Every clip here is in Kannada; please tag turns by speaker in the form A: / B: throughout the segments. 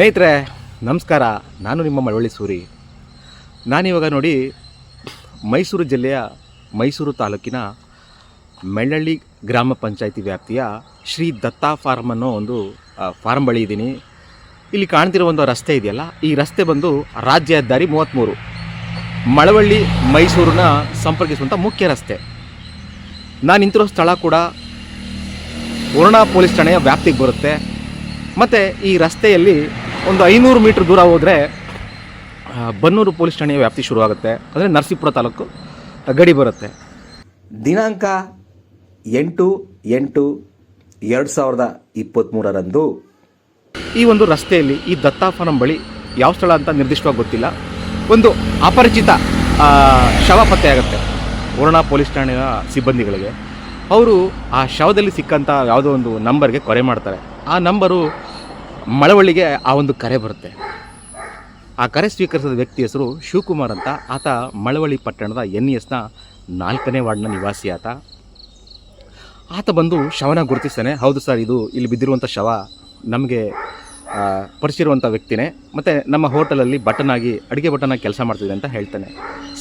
A: ಸ್ನೇಹಿತರೆ, ನಮಸ್ಕಾರ. ನಾನು ನಿಮ್ಮ ಮಳವಳ್ಳಿ ಸೂರಿ. ನಾನಿವಾಗ ನೋಡಿ ಮೈಸೂರು ಜಿಲ್ಲೆಯ ಮೈಸೂರು ತಾಲೂಕಿನ ಮೆಳ್ಳಳ್ಳಿ ಗ್ರಾಮ ಪಂಚಾಯಿತಿ ವ್ಯಾಪ್ತಿಯ ಶ್ರೀ ದತ್ತಾ ಫಾರ್ಮ್ ಅನ್ನೋ ಒಂದು ಫಾರ್ಮ್ ಬಳಿ ಇದ್ದೀನಿ. ಇಲ್ಲಿ ಕಾಣ್ತಿರೋ ಒಂದು ರಸ್ತೆ ಇದೆಯಲ್ಲ, ಈ ರಸ್ತೆ ಬಂದು ರಾಜ್ಯ ಹೆದ್ದಾರಿ ಮೂವತ್ತ್ಮೂರು ಮಳವಳ್ಳಿ ಮೈಸೂರನ್ನ ಸಂಪರ್ಕಿಸುವಂಥ ಮುಖ್ಯ ರಸ್ತೆ. ನಾನು ನಿಂತಿರೋ ಸ್ಥಳ ಕೂಡ ವರುಣಾ ಪೊಲೀಸ್ ಠಾಣೆಯ ವ್ಯಾಪ್ತಿಗೆ ಬರುತ್ತೆ. ಮತ್ತು ಈ ರಸ್ತೆಯಲ್ಲಿ ಒಂದು ಐನೂರು ಮೀಟ್ರ್ ದೂರ ಹೋದರೆ ಬನ್ನೂರು ಪೊಲೀಸ್ ಠಾಣೆಯ ವ್ಯಾಪ್ತಿ ಶುರುವಾಗುತ್ತೆ ಅಂದರೆ ನರಸೀಪುರ ತಾಲೂಕು ಗಡಿ ಬರುತ್ತೆ. ದಿನಾಂಕ ಎಂಟು ಎಂಟು ಎರಡು ಸಾವಿರದ ಇಪ್ಪತ್ತ್ಮೂರರಂದು ಈ ಒಂದು ರಸ್ತೆಯಲ್ಲಿ ಈ ದತ್ತಾಫನಂ ಬಳಿ ಯಾವ ಸ್ಥಳ ಅಂತ ನಿರ್ದಿಷ್ಟವಾಗಿ ಗೊತ್ತಿಲ್ಲ. ಒಂದು ಅಪರಿಚಿತ ಶವ ಪತ್ತೆಯಾಗುತ್ತೆ ವರುಣಾ ಪೊಲೀಸ್ ಠಾಣೆಯ ಸಿಬ್ಬಂದಿಗಳಿಗೆ. ಅವರು ಆ ಶವದಲ್ಲಿ ಸಿಕ್ಕಂಥ ಯಾವುದೋ ಒಂದು ನಂಬರ್ಗೆ ಕೊರೆ ಮಾಡ್ತಾರೆ. ಆ ನಂಬರು ಮಳವಳ್ಳಿಗೆ ಆ ಒಂದು ಕರೆ ಬರುತ್ತೆ. ಆ ಕರೆ ಸ್ವೀಕರಿಸಿದ ವ್ಯಕ್ತಿ ಹೆಸರು ಶಿವಕುಮಾರ್ ಅಂತ. ಆತ ಮಳವಳ್ಳಿ ಪಟ್ಟಣದ ಎನ್ ಇ ಎಸ್ನ ನಾಲ್ಕನೇ ವಾರ್ಡ್ನ ನಿವಾಸಿ ಆತ. ಆತ ಬಂದು ಶವನ ಗುರುತಿಸ್ತಾನೆ. ಹೌದು ಸರ್, ಇದು ಇಲ್ಲಿ ಬಿದ್ದಿರುವಂಥ ಶವ ನಮಗೆ ಪರಿಚಿರುವಂಥ ವ್ಯಕ್ತಿನೇ. ಮತ್ತು ನಮ್ಮ ಹೋಟೆಲಲ್ಲಿ ಬಟನ್ ಆಗಿ, ಅಡುಗೆ ಬಟನ್ ಆಗಿ ಕೆಲಸ ಮಾಡ್ತಿದೆ ಅಂತ ಹೇಳ್ತಾನೆ.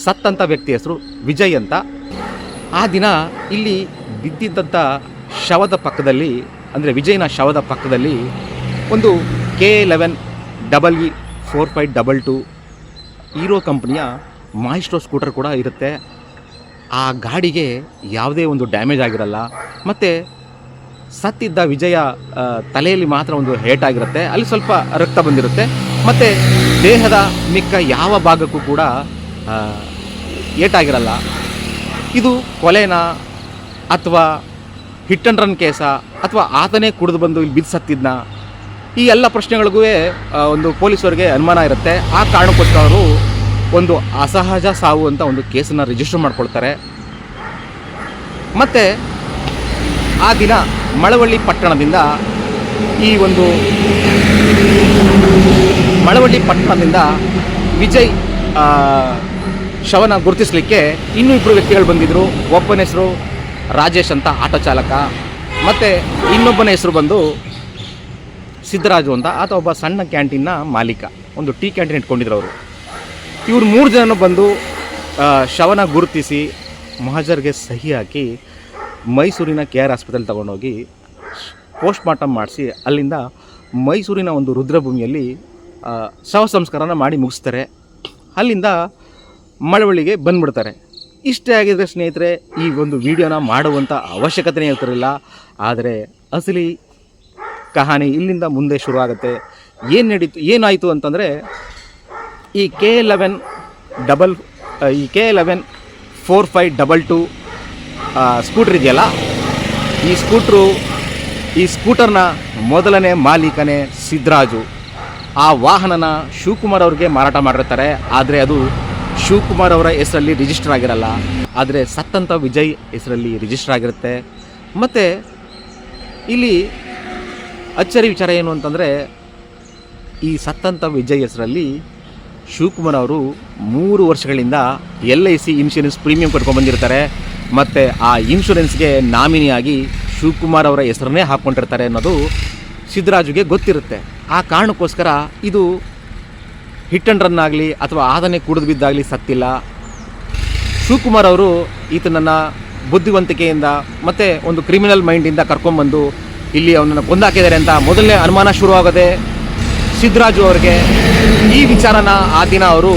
A: ಸತ್ತಂಥ ವ್ಯಕ್ತಿ ಹೆಸರು ವಿಜಯ್ ಅಂತ. ಆ ದಿನ ಇಲ್ಲಿ ಬಿದ್ದಿದ್ದಂಥ ಶವದ ಪಕ್ಕದಲ್ಲಿ, ಅಂದರೆ ವಿಜಯ್ನ ಶವದ ಪಕ್ಕದಲ್ಲಿ ಒಂದು K eleven double E four five double two Hero ಕಂಪ್ನಿಯ Maestro scooter ಕೂಡ ಇರುತ್ತೆ. ಆ ಗಾಡಿಗೆ ಯಾವುದೇ ಒಂದು ಡ್ಯಾಮೇಜ್ ಆಗಿರಲ್ಲ. ಮತ್ತು ಸತ್ತಿದ್ದ ವಿಜಯ ತಲೆಯಲ್ಲಿ ಮಾತ್ರ ಒಂದು ಹೇಟ್ ಆಗಿರುತ್ತೆ. ಅಲ್ಲಿ ಸ್ವಲ್ಪ ರಕ್ತ ಬಂದಿರುತ್ತೆ. ಮತ್ತು ದೇಹದ ಮಿಕ್ಕ ಯಾವ ಭಾಗಕ್ಕೂ ಕೂಡ ಏಟಾಗಿರಲ್ಲ ಇದು ಕೊಲೆನಾ ಅಥವಾ ಹಿಟ್ ಅಂಡ್ ರನ್ ಕೇಸ ಅಥವಾ ಆತನೇ ಕುಡಿದು ಬಂದು ಇಲ್ಲಿ ಬಿದ್ದು ಸತ್ತಿದ್ನ? ಈ ಎಲ್ಲ ಪ್ರಶ್ನೆಗಳಿಗೂ ಒಂದು ಪೊಲೀಸರಿಗೆ ಅನುಮಾನ ಇರುತ್ತೆ. ಆ ಕಾರಣಕ್ಕೋಸ್ಕರ ಅವರು ಒಂದು ಅಸಹಜ ಸಾವು ಅಂತ ಒಂದು ಕೇಸನ್ನು ರಿಜಿಸ್ಟರ್ ಮಾಡ್ಕೊಳ್ತಾರೆ. ಮತ್ತು, ಆ ದಿನ ಮಳವಳ್ಳಿ ಪಟ್ಟಣದಿಂದ ಈ ಒಂದು ಮಳವಳ್ಳಿ ಪಟ್ಟಣದಿಂದ ವಿಜಯ್ ಶವನ ಗುರುತಿಸಲಿಕ್ಕೆ ಇನ್ನೂ ಇಬ್ಬರು ವ್ಯಕ್ತಿಗಳು ಬಂದಿದ್ದರು ಒಬ್ಬನ ಹೆಸರು ರಾಜೇಶ್ ಅಂತ ಆಟೋ ಚಾಲಕ. ಮತ್ತು ಇನ್ನೊಬ್ಬನ ಹೆಸರು ಬಂದು ಸಿದ್ದರಾಜು ಅಂತ, ಆತ ಒಬ್ಬ ಸಣ್ಣ ಕ್ಯಾಂಟೀನ್ನ ಮಾಲೀಕ, ಒಂದು ಟೀ ಕ್ಯಾಂಟೀನ್ ಇಟ್ಕೊಂಡಿದ್ರು ಅವರು. ಇವ್ರು ಮೂರು ಜನ ಬಂದು ಶವನ ಗುರುತಿಸಿ, ಮಹಜರ್ಗೆ ಸಹಿ ಹಾಕಿ, ಮೈಸೂರಿನ ಕೆ ಆರ್ ಆಸ್ಪತ್ರೆಲಿ ತಗೊಂಡೋಗಿ ಪೋಸ್ಟ್ ಮಾರ್ಟಮ್ ಮಾಡಿಸಿ, ಅಲ್ಲಿಂದ ಮೈಸೂರಿನ ಒಂದು ರುದ್ರಭೂಮಿಯಲ್ಲಿ ಶವ ಸಂಸ್ಕಾರನ ಮಾಡಿ ಮುಗಿಸ್ತಾರೆ. ಅಲ್ಲಿಂದ ಮಳವಳ್ಳಿಗೆ ಬಂದ್ಬಿಡ್ತಾರೆ. ಇಷ್ಟೇ ಆಗಿದ್ರೆ ಸ್ನೇಹಿತರೆ, ಈ ಒಂದು ವಿಡಿಯೋನ ಮಾಡುವಂಥ ಅವಶ್ಯಕತೆನೇ ಇರ್ತಿರಲಿಲ್ಲ. ಆದರೆ, ಅಸಲಿ ಕಹಾನಿ ಇಲ್ಲಿಂದ ಮುಂದೆ ಶುರುವಾಗುತ್ತೆ. ಏನು ನಡೀತು ಏನಾಯಿತು ಅಂತಂದರೆ, ಈ K eleven double E K eleven four five double two scooter ಇದೆಯಲ್ಲ? ಈ ಸ್ಕೂಟ್ರು ಈ ಸ್ಕೂಟರ್ನ ಮೊದಲನೇ ಮಾಲೀಕನೇ ಸಿದ್ದರಾಜು ಆ ವಾಹನನ ಶಿವಕುಮಾರ್ ಅವ್ರಿಗೆ ಮಾರಾಟ ಮಾಡಿರ್ತಾರೆ. ಆದರೆ ಅದು ಶಿವಕುಮಾರ್ ಅವರ ಹೆಸರಲ್ಲಿ ರಿಜಿಸ್ಟರ್ ಆಗಿರಲ್ಲ. ಆದರೆ ಸತ್ತಂತ ವಿಜಯ್ ಹೆಸರಲ್ಲಿ ರಿಜಿಸ್ಟರ್ ಆಗಿರುತ್ತೆ. ಮತ್ತು, ಇಲ್ಲಿ ಅಚ್ಚರಿ ವಿಚಾರ ಏನು ಅಂತಂದರೆ, ಈ ಸತ್ತಂತ ವಿಜಯ್ ಹೆಸರಲ್ಲಿ ಶಿವಕುಮಾರ್ ಅವರು ಮೂರು ವರ್ಷಗಳಿಂದ L I C insurance premium ಕಟ್ಕೊಂಡು ಬಂದಿರ್ತಾರೆ. ಮತ್ತು ಆ ಇನ್ಶೂರೆನ್ಸ್ಗೆ ನಾಮಿನಿಯಾಗಿ ಶಿವಕುಮಾರ್ ಅವರ ಹೆಸರನ್ನೇ ಹಾಕ್ಕೊಂಡಿರ್ತಾರೆ ಅನ್ನೋದು ಸಿದ್ದರಾಜುಗೆ ಗೊತ್ತಿರುತ್ತೆ. ಆ ಕಾರಣಕ್ಕೋಸ್ಕರ ಇದು ಹಿಟ್ ಆ್ಯಂಡ್ ರನ್ ಆಗಲಿ ಅಥವಾ ಆದನೆ ಕುಡಿದು ಬಿದ್ದಾಗಲಿ ಸತ್ತಿಲ್ಲ. ಶಿವಕುಮಾರ್ ಅವರು ಈತನನ್ನು ಬುದ್ಧಿವಂತಿಕೆಯಿಂದ ಮತ್ತು ಒಂದು ಕ್ರಿಮಿನಲ್ ಮೈಂಡಿಂದ ಕರ್ಕೊಂಬಂದು ಇಲ್ಲಿ ಅವನನ್ನು ಕೊಂದಾಕಿದ್ದಾರೆ ಅಂತ ಮೊದಲನೇ ಅನುಮಾನ ಶುರುವಾಗದೆ ಸಿದ್ದರಾಜು ಅವರಿಗೆ ಈ ವಿಚಾರನ ಆ ದಿನ ಅವರು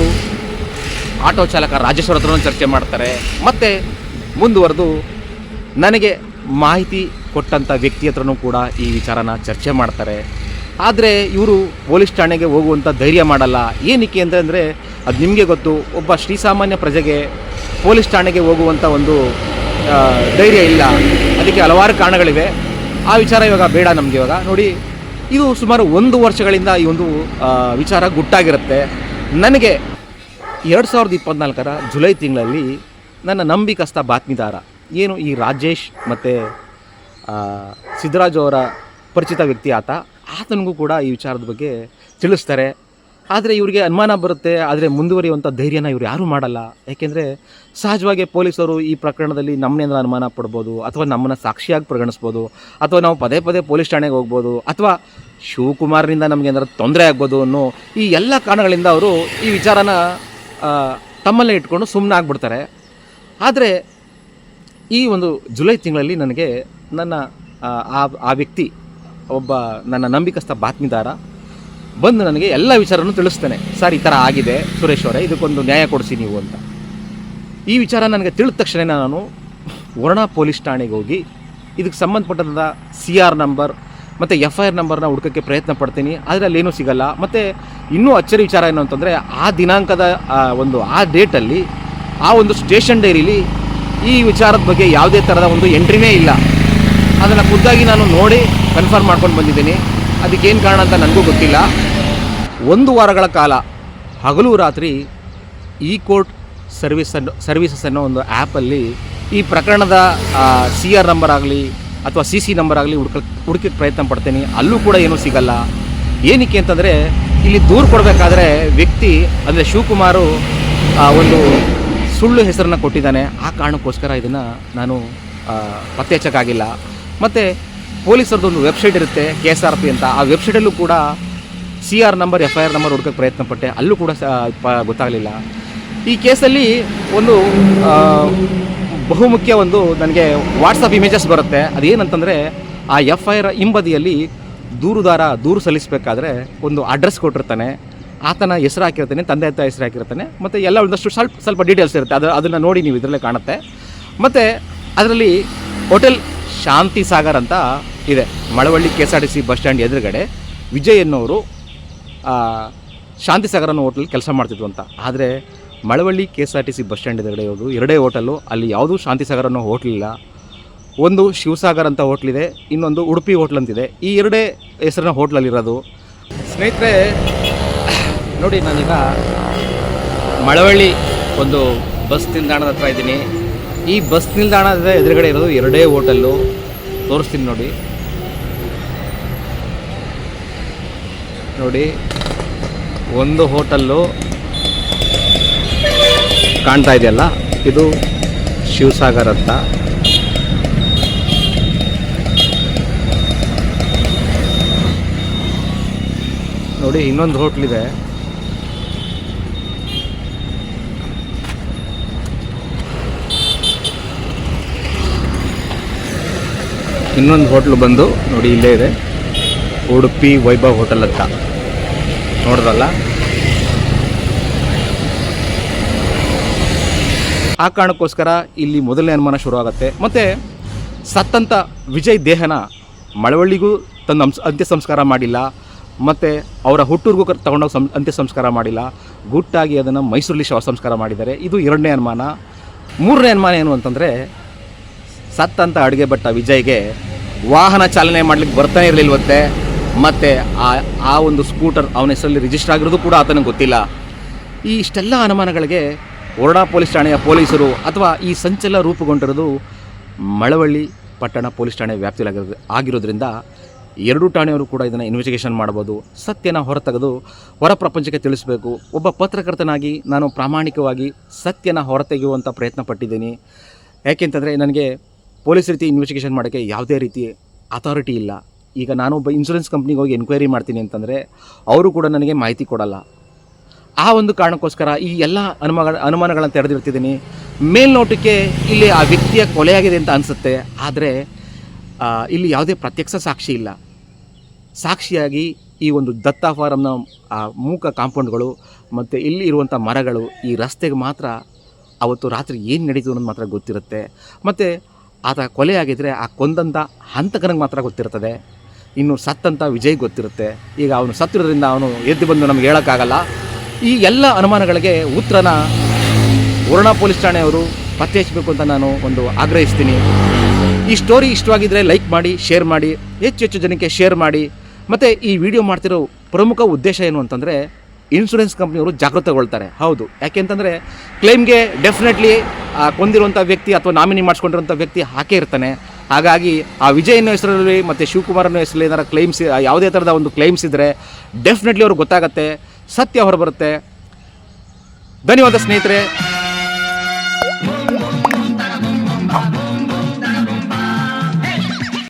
A: ಆಟೋ ಚಾಲಕ ರಾಜೇಶ್ವರ ಹತ್ರನೂ ಚರ್ಚೆ ಮಾಡ್ತಾರೆ. ಮತ್ತು ಮುಂದುವರೆದು ನನಗೆ ಮಾಹಿತಿ ಕೊಟ್ಟಂಥ ವ್ಯಕ್ತಿ ಹತ್ರನೂ ಕೂಡ ಈ ವಿಚಾರನ ಚರ್ಚೆ ಮಾಡ್ತಾರೆ. ಆದರೆ ಇವರು ಪೊಲೀಸ್ ಠಾಣೆಗೆ ಹೋಗುವಂಥ ಧೈರ್ಯ ಮಾಡಲ್ಲ. ಏನಕ್ಕೆ ಅಂದರೆ ಅದು ನಿಮಗೆ ಗೊತ್ತು, ಒಬ್ಬ ಶ್ರೀಸಾಮಾನ್ಯ ಪ್ರಜೆಗೆ ಪೊಲೀಸ್ ಠಾಣೆಗೆ ಹೋಗುವಂಥ ಒಂದು ಧೈರ್ಯ ಇಲ್ಲ. ಅದಕ್ಕೆ ಹಲವಾರು ಕಾರಣಗಳಿವೆ. ಆ ವಿಚಾರ ಇವಾಗ ಬೇಡ ನಮಗೆ ಇವಾಗ. ನೋಡಿ, ಇದು ಸುಮಾರು ಒಂದು ವರ್ಷಗಳಿಂದ ಈ ಒಂದು ವಿಚಾರ ಗುಟ್ಟಾಗಿರುತ್ತೆ. ನನಗೆ ಎರಡು ಸಾವಿರದ ಇಪ್ಪತ್ನಾಲ್ಕರ ಜುಲೈ ತಿಂಗಳಲ್ಲಿ ನನ್ನ ನಂಬಿಕಸ್ಥ ಬಾತ್ಮಿದಾರ ಏನು ಈ ರಾಜೇಶ್ ಮತ್ತು ಸಿದ್ದರಾಜು ಅವರ ಪರಿಚಿತ ವ್ಯಕ್ತಿ ಆತ, ಆತನಿಗೂ ಕೂಡ ಈ ವಿಚಾರದ ಬಗ್ಗೆ ತಿಳಿಸ್ತಾರೆ. ಆದರೆ ಇವರಿಗೆ ಅನುಮಾನ ಬರುತ್ತೆ, ಆದರೆ ಮುಂದುವರಿಯುವಂಥ ಧೈರ್ಯನ ಇವ್ರು ಯಾರೂ ಮಾಡಲ್ಲ. ಯಾಕೆಂದರೆ ಸಹಜವಾಗಿ ಪೊಲೀಸರು ಈ ಪ್ರಕರಣದಲ್ಲಿ ನಮ್ಮನ್ನೇನಾದ್ರು ಅನುಮಾನ ಪಡ್ಬೋದು, ಅಥವಾ ನಮ್ಮನ್ನು ಸಾಕ್ಷಿಯಾಗಿ ಪರಿಗಣಿಸ್ಬೋದು, ಅಥವಾ ನಾವು ಪದೇ ಪದೇ ಪೊಲೀಸ್ ಠಾಣೆಗೆ ಹೋಗ್ಬೋದು, ಅಥವಾ ಶಿವಕುಮಾರ್ನಿಂದ ನಮಗೆ ತೊಂದರೆ ಆಗ್ಬೋದು ಅನ್ನೋ ಈ ಎಲ್ಲ ಕಾರಣಗಳಿಂದ ಅವರು ಈ ವಿಚಾರನ ತಮ್ಮಲ್ಲೇ ಇಟ್ಕೊಂಡು ಸುಮ್ಮನೆ ಆಗ್ಬಿಡ್ತಾರೆ. ಆದರೆ ಈ ಒಂದು ಜುಲೈ ತಿಂಗಳಲ್ಲಿ ನನಗೆ ನನ್ನ ಆ ವ್ಯಕ್ತಿ, ಒಬ್ಬ ನನ್ನ ನಂಬಿಕಸ್ಥ ಬಾತ್ಮಿದಾರ ಬಂದು ನನಗೆ ಎಲ್ಲ ವಿಚಾರನೂ ತಿಳಿಸ್ತೇನೆ. ಸರ್, ಈ ಥರ ಆಗಿದೆ. ಸುರೇಶ್ ಅವರೇ, ಇದಕ್ಕೊಂದು ನ್ಯಾಯ ಕೊಡಿಸಿ ನೀವು ಅಂತ. ಈ ವಿಚಾರ ನನಗೆ ತಿಳಿದ ತಕ್ಷಣ ನಾನು ವರ್ಣ ಪೊಲೀಸ್ ಠಾಣೆಗೆ ಹೋಗಿ ಇದಕ್ಕೆ ಸಂಬಂಧಪಟ್ಟಂಥ ಸಿ ಆರ್ ನಂಬರ್ ಮತ್ತು ಎಫ್ ಐ ಆರ್ ನಂಬರ್ನ ಹುಡ್ಕೋಕ್ಕೆ ಪ್ರಯತ್ನ ಪಡ್ತೀನಿ. ಆದರೆ ಅಲ್ಲೇನೂ ಸಿಗಲ್ಲ. ಮತ್ತು ಇನ್ನೂ ಅಚ್ಚರಿ ವಿಚಾರ ಏನು ಅಂತಂದರೆ, ಆ ದಿನಾಂಕದ ಒಂದು, ಆ ಡೇಟಲ್ಲಿ, ಆ ಒಂದು ಸ್ಟೇಷನ್ ಡೈರಿಲಿ ಈ ವಿಚಾರದ ಬಗ್ಗೆ ಯಾವುದೇ ಥರದ ಒಂದು ಎಂಟ್ರಿನೇ ಇಲ್ಲ. ಅದನ್ನು ಖುದ್ದಾಗಿ ನಾನು ನೋಡಿ ಕನ್ಫರ್ಮ್ ಮಾಡ್ಕೊಂಡು ಬಂದಿದ್ದೀನಿ. ಅದಕ್ಕೇನು ಕಾರಣ ಅಂತ ನನಗೂ ಗೊತ್ತಿಲ್ಲ. ಒಂದು ವಾರಗಳ ಕಾಲ ಹಗಲು ರಾತ್ರಿ ಇ ಕೋರ್ಟ್ ಸರ್ವಿಸ್ ಅನ್ನೋ, ಸರ್ವಿಸಸ್ ಅನ್ನೋ ಒಂದು ಆ್ಯಪಲ್ಲಿ ಈ ಪ್ರಕರಣದ ಸಿ ಆರ್ ನಂಬರ್ ಆಗಲಿ ಅಥವಾ ಸಿ ಸಿ ನಂಬರ್ ಆಗಲಿ ಹುಡ್ಕ, ಹುಡುಕಕ್ಕೆ ಪ್ರಯತ್ನ ಪಡ್ತೀನಿ. ಅಲ್ಲೂ ಕೂಡ ಏನೂ ಸಿಗಲ್ಲ. ಏನಕ್ಕೆ ಅಂತಂದರೆ ಇಲ್ಲಿ ದೂರು ಕೊಡಬೇಕಾದ್ರೆ ವ್ಯಕ್ತಿ, ಅಂದರೆ ಶಿವಕುಮಾರು ಒಂದು ಸುಳ್ಳು ಹೆಸರನ್ನು ಕೊಟ್ಟಿದ್ದಾನೆ. ಆ ಕಾರಣಕ್ಕೋಸ್ಕರ ಇದನ್ನು ನಾನು ಪತ್ತೆ ಹಚ್ಚಕ್ಕಾಗಿಲ್ಲ ಮತ್ತು ಪೊಲೀಸರದ್ದು ಒಂದು ವೆಬ್ಸೈಟ್ ಇರುತ್ತೆ, ಕೆ ಎಸ್ ಆರ್ ಪಿ ಅಂತ. ಆ ವೆಬ್ಸೈಟಲ್ಲೂ ಕೂಡ C R number, F I R number ಹುಡ್ಕೋಕ್ಕೆ ಪ್ರಯತ್ನ ಪಟ್ಟೆ. ಅಲ್ಲೂ ಕೂಡ ಗೊತ್ತಾಗಲಿಲ್ಲ. ಈ ಕೇಸಲ್ಲಿ ಒಂದು ಬಹುಮುಖ್ಯ ಒಂದು ನನಗೆ ವಾಟ್ಸಪ್ ಇಮೇಜಸ್ ಬರುತ್ತೆ. ಅದೇನಂತಂದರೆ, ಆ ಎಫ್ ಐ ಆರ್ ಹಿಂಬದಿಯಲ್ಲಿ ದೂರುದಾರ ದೂರು ಸಲ್ಲಿಸಬೇಕಾದ್ರೆ ಒಂದು ಅಡ್ರೆಸ್ ಕೊಟ್ಟಿರ್ತಾನೆ. ಆತನ ಹೆಸರು ಹಾಕಿರ್ತಾನೆ, ತಂದೆ ತಾಯಿ ಹೆಸರು ಹಾಕಿರ್ತಾನೆ, ಮತ್ತು ಎಲ್ಲ ಒಂದಷ್ಟು ಸ್ವಲ್ಪ ಸ್ವಲ್ಪ ಡೀಟೇಲ್ಸ್ ಇರುತ್ತೆ. ಅದು, ಅದನ್ನು ನೋಡಿ ನೀವು ಇದರಲ್ಲೇ ಕಾಣುತ್ತೆ. ಮತ್ತು, ಅದರಲ್ಲಿ ಹೋಟೆಲ್ ಶಾಂತಿ ಸಾಗರ್ ಅಂತ ಇದೆ. Malavalli K S R T C bus stand ಎದುರುಗಡೆ ವಿಜಯ್ ಎನ್ನುವರು ಆ, ಶಾಂತಿ ಸಾಗರ್ ಅನ್ನೋ ಹೋಟ್ಲಲ್ಲಿ ಕೆಲಸ ಮಾಡ್ತಿದ್ರು ಅಂತ. ಆದರೆ Malavalli K S R T C bus stand ಎದುರುಗಡೆ ಇರೋದು ಎರಡೇ ಹೋಟೆಲ್ಲು. ಅಲ್ಲಿ ಯಾವುದೂ ಶಾಂತಿ ಸಾಗರ್ ಅನ್ನೋ ಹೋಟ್ಲಿಲ್ಲ ಒಂದು ಶಿವಸಾಗರ್ ಅಂತ ಹೋಟ್ಲಿದೆ ಇನ್ನೊಂದು ಉಡುಪಿ ಹೋಟ್ಲ್ ಅಂತಿದೆ ಈ ಎರಡೇ ಹೆಸರಿನ ಹೋಟ್ಲಲ್ಲಿರೋದು ಸ್ನೇಹಿತರೆ ನೋಡಿ ನಾನೀಗ ಮಳವಳ್ಳಿ ಒಂದು ಬಸ್ ನಿಲ್ದಾಣದ ಹತ್ರ ಇದ್ದೀನಿ. ಈ ಬಸ್ ನಿಲ್ದಾಣದ ಎದುರುಗಡೆ ಇರೋದು ಎರಡೇ ಹೋಟೆಲ್ಲು. ತೋರಿಸ್ತೀನಿ ನೋಡಿ. ನೋಡಿ, ಒಂದು ಹೋಟೆಲ್ಲು ಕಾಣ್ತಾ ಇದೆಯಲ್ಲ? ಇದು ಶಿವಸಾಗರ್ ಅಂತ. ನೋಡಿ, ಇನ್ನೊಂದು ಹೋಟ್ಲಿದೆ ಇನ್ನೊಂದು ಹೋಟ್ಲು ಬಂದು ನೋಡಿ ಇಲ್ಲೇ ಇದೆ. ಉಡುಪಿ ವೈಭವ್ ಹೋಟೆಲ್ ಅಂತ. ನೋಡ್ರಲ್ಲ ಆ ಕಾರಣಕ್ಕೋಸ್ಕರ ಇಲ್ಲಿ ಮೊದಲನೇ ಅನುಮಾನ ಶುರುವಾಗುತ್ತೆ ಮತ್ತು ಸತ್ತಂತ ವಿಜಯ್ ದೇಹನ ಮಳವಳ್ಳಿಗೂ ತನ್ನ ಅಂತ್ಯ ಸಂಸ್ಕಾರ ಮಾಡಿಲ್ಲ. ಮತ್ತು ಅವರ ಹುಟ್ಟೂರಿಗೂ ತಗೊಂಡೋಗಿ ಸಂ ಅಂತ್ಯ ಸಂಸ್ಕಾರ ಮಾಡಿಲ್ಲ. ಗುಟ್ಟಾಗಿ ಅದನ್ನು ಮೈಸೂರಲ್ಲಿ ಶವ ಸಂಸ್ಕಾರ ಮಾಡಿದ್ದಾರೆ. ಇದು ಎರಡನೇ ಅನುಮಾನ. ಮೂರನೇ ಅನುಮಾನ ಏನು ಅಂತಂದರೆ ಸತ್ತಂತ ಅಡುಗೆ ಭಟ್ಟ ವಿಜಯ್ಗೆ ವಾಹನ ಚಾಲನೆ ಮಾಡ್ಲಿಕ್ಕೆ ಬರ್ತಾನೆ ಇರಲಿಲ್ವಂತೆ, ಮತ್ತು ಆ ಆ ಒಂದು ಸ್ಕೂಟರ್ ಅವನ ಹೆಸರಲ್ಲಿ ರಿಜಿಸ್ಟರ್ ಆಗಿರೋದು ಕೂಡ ಆತನಿಗೆ ಗೊತ್ತಿಲ್ಲ. ಈ ಇಷ್ಟೆಲ್ಲ ಅನುಮಾನಗಳಿಗೆ ಒರಡಾ ಪೊಲೀಸ್ ಠಾಣೆಯ ಪೊಲೀಸರು ಅಥವಾ ಈ ಸಂಚಲ ರೂಪುಗೊಂಡಿರೋದು ಮಳವಳ್ಳಿ ಪಟ್ಟಣ ಪೊಲೀಸ್ ಠಾಣೆ ವ್ಯಾಪ್ತಿಯಾಗಿರೋದು ಆಗಿರೋದ್ರಿಂದ ಎರಡೂ ಠಾಣೆಯವರು ಕೂಡ ಇದನ್ನು ಇನ್ವೆಸ್ಟಿಗೇಷನ್ ಮಾಡ್ಬೋದು. ಸತ್ಯನ ಹೊರತೆಗೆದು ಹೊರ ಪ್ರಪಂಚಕ್ಕೆ ತಿಳಿಸಬೇಕು. ಒಬ್ಬ ಪತ್ರಕರ್ತನಾಗಿ ನಾನು ಪ್ರಾಮಾಣಿಕವಾಗಿ ಸತ್ಯನ ಹೊರತೆಗೆಯುವಂಥ ಪ್ರಯತ್ನ ಪಟ್ಟಿದ್ದೀನಿ. ಯಾಕೆಂತಂದರೆ ನನಗೆ ಪೊಲೀಸ್ ರೀತಿ ಇನ್ವೆಸ್ಟಿಗೇಷನ್ ಮಾಡೋಕ್ಕೆ ಯಾವುದೇ ರೀತಿ ಅಥಾರಿಟಿ ಇಲ್ಲ. ಈಗ ನಾನು ಒಬ್ಬ ಇನ್ಶೂರೆನ್ಸ್ ಕಂಪ್ನಿಗೆ ಹೋಗಿ ಎನ್ಕ್ವೈರಿ ಮಾಡ್ತೀನಿ ಅಂತಂದರೆ ಅವರು ಕೂಡ ನನಗೆ ಮಾಹಿತಿ ಕೊಡಲ್ಲ. ಆ ಒಂದು ಕಾರಣಕ್ಕೋಸ್ಕರ ಈ ಎಲ್ಲ ಅನುಮಾನ ಅನುಮಾನಗಳನ್ನು ತೆರೆದಿರ್ತಿದ್ದೀನಿ ಮೇಲ್ನೋಟಕ್ಕೆ ಇಲ್ಲಿ ಆ ವ್ಯಕ್ತಿಯ ಕೊಲೆಯಾಗಿದೆ ಅಂತ ಅನಿಸುತ್ತೆ. ಆದರೆ ಇಲ್ಲಿ ಯಾವುದೇ ಪ್ರತ್ಯಕ್ಷ ಸಾಕ್ಷಿ ಇಲ್ಲ. ಸಾಕ್ಷಿಯಾಗಿ ಈ ಒಂದು ದತ್ತ ಫಾರಂನ, ಆ, ಮೂಕ ಕಾಂಪೌಂಡ್ಗಳು ಮತ್ತು ಇಲ್ಲಿ ಇರುವಂಥ ಮರಗಳು ಈ ರಸ್ತೆಗೆ ಮಾತ್ರ ಅವತ್ತು ರಾತ್ರಿ ಏನು ನಡೀತು ಅನ್ನೋದು ಮಾತ್ರ ಗೊತ್ತಿರುತ್ತೆ. ಮತ್ತು ಆತ ಕೊಲೆ ಆಗಿದ್ದರೆ ಆ ಕೊಂದಂಥ ಹಂತಕನಿಗೆ ಮಾತ್ರ ಗೊತ್ತಿರ್ತದೆ. ಇನ್ನು ಸತ್ತಂಥ ವಿಜಯ್ ಗೊತ್ತಿರುತ್ತೆ. ಈಗ ಅವನು ಸತ್ತಿರೋದ್ರಿಂದ ಅವನು ಎದ್ದು ಬಂದು ನಮ್ಗೆ ಹೇಳೋಕ್ಕಾಗಲ್ಲ. ಈ ಎಲ್ಲ ಅನುಮಾನಗಳಿಗೆ ಉತ್ತರನ ವರುಣ ಪೊಲೀಸ್ ಠಾಣೆಯವರು ಪತ್ತೆ ಹಚ್ಚಬೇಕು ಅಂತ ನಾನು ಒಂದು ಆಗ್ರಹಿಸ್ತೀನಿ. ಈ ಸ್ಟೋರಿ ಇಷ್ಟವಾಗಿದ್ದರೆ ಲೈಕ್ ಮಾಡಿ, ಶೇರ್ ಮಾಡಿ, ಹೆಚ್ಚು ಹೆಚ್ಚು ಜನಕ್ಕೆ ಶೇರ್ ಮಾಡಿ. ಮತ್ತು ಈ ವಿಡಿಯೋ ಮಾಡ್ತಿರೋ ಪ್ರಮುಖ ಉದ್ದೇಶ ಏನು ಅಂತಂದರೆ ಇನ್ಶೂರೆನ್ಸ್ ಕಂಪ್ನಿಯವರು ಜಾಗೃತಗೊಳ್ತಾರೆ ಹೌದು. ಯಾಕೆಂತಂದರೆ ಕ್ಲೈಮ್ಗೆ ಡೆಫಿನೆಟ್ಲಿ ಕೊಂದಿರುವಂಥ ವ್ಯಕ್ತಿ ಅಥವಾ ನಾಮಿನಿ ಮಾಡಿಸ್ಕೊಂಡಿರುವಂಥ ವ್ಯಕ್ತಿ ಹಾಕೇ ಇರ್ತಾನೆ. ಹಾಗಾಗಿ ಆ ವಿಜಯನ ಹೆಸರಲ್ಲಿ ಮತ್ತು ಶಿವಕುಮಾರನ ಹೆಸರಲ್ಲಿ ಏನಾರ ಕ್ಲೈಮ್ಸ್ ಯಾವುದೇ ಥರದ ಒಂದು ಕ್ಲೈಮ್ಸ್ ಇದ್ದರೆ ಡೆಫಿನೆಟ್ಲಿ ಅವ್ರಿಗೆ ಗೊತ್ತಾಗುತ್ತೆ. ಸತ್ಯ ಹೊರಬರುತ್ತೆ. ಧನ್ಯವಾದ ಸ್ನೇಹಿತರೆ.